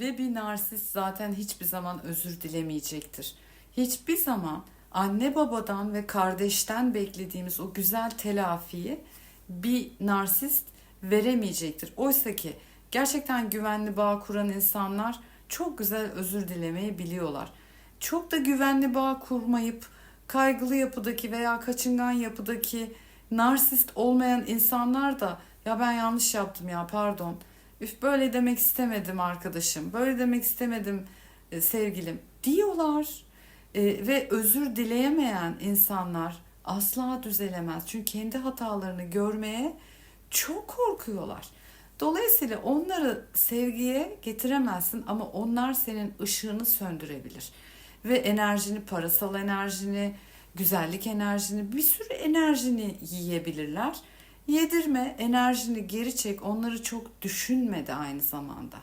Ve bir narsist zaten hiçbir zaman özür dilemeyecektir. Hiçbir zaman anne babadan ve kardeşten beklediğimiz o güzel telafiyi bir narsist veremeyecektir. Oysa ki gerçekten güvenli bağ kuran insanlar çok güzel özür dilemeyi biliyorlar. Çok da güvenli bağ kurmayıp kaygılı yapıdaki veya kaçıngan yapıdaki narsist olmayan insanlar da ya ben yanlış yaptım ya pardon. Üf böyle demek istemedim arkadaşım. Böyle demek istemedim e, sevgilim diyorlar. E, ve özür dileyemeyen insanlar asla düzelemez. Çünkü kendi hatalarını görmeye çok korkuyorlar. Dolayısıyla onları sevgiye getiremezsin ama onlar senin ışığını söndürebilir. Ve enerjini, parasal enerjini, güzellik enerjini, bir sürü enerjini yiyebilirler. Yedirme, enerjini geri çek, onları çok düşünme de aynı zamanda.